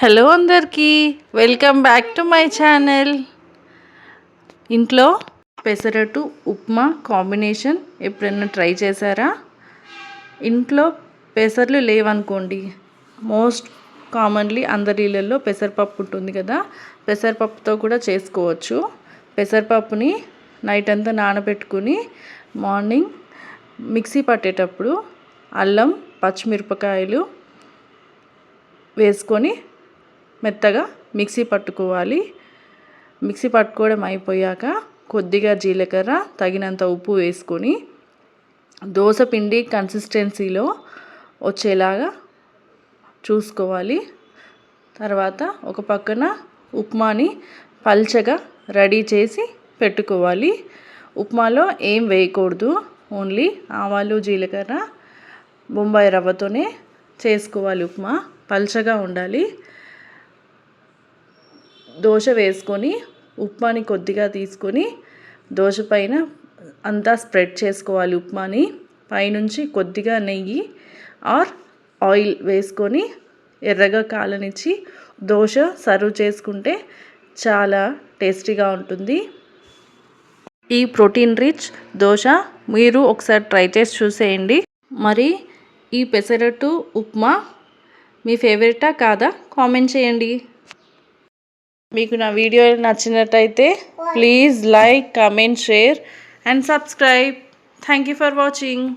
Hello అందరికీ welcome back to my channel. ఇంట్లో pesarattu upma combination ఎప్పుడైనా ట్రై చేశారా? ఇంట్లో పెసర్లు లేవనుకోండి మోస్ట్ కామన్లీ అందరి ఇళ్ళల్లో పెసరపప్పు ఉంటుంది కదా పెసరపప్పుతో కూడా చేసుకోవచ్చు. పెసరపప్పుని నైట్ అంతా నానబెట్టుకుని మార్నింగ్ మిక్సీ పట్టేటప్పుడు అల్లం పచ్చిమిరపకాయలు వేసుకొని మెత్తగా మిక్సీ పట్టుకోవాలి. మిక్సీ పట్టుకోవడం అయిపోయాక కొద్దిగా జీలకర్ర తగినంత ఉప్పు వేసుకొని దోశ పిండి కన్సిస్టెన్సీలో వచ్చేలాగా చూసుకోవాలి. తర్వాత ఒక పక్కన ఉప్మాని పల్చగా రెడీ చేసి పెట్టుకోవాలి. ఉప్మాలో ఏం వేయకూడదు ఓన్లీ ఆవాలు జీలకర్ర బొంబాయి రవ్వతోనే చేసుకోవాలి ఉప్మా. పల్చగా ఉండాలి. దోశ వేసుకొని ఉప్మాని కొద్దిగా తీసుకొని దోశ పైన అంతా స్ప్రెడ్ చేసుకోవాలి ఉప్మాని. పైనుంచి కొద్దిగా నెయ్యి ఆర్ ఆయిల్ వేసుకొని ఎర్రగా కాలనిచ్చి దోశ సర్వ్ చేసుకుంటే చాలా టేస్టీగా ఉంటుంది. ఈ ప్రోటీన్ రిచ్ దోశ మీరు ఒకసారి ట్రై చేసి చూసేయండి. మరి ఈ పెసరట్టు ఉప్మా మీ ఫేవరెటా కాదా? కామెంట్ చేయండి. మీకు నా వీడియో నచ్చినట్టయితే please like comment share and subscribe thank you for watching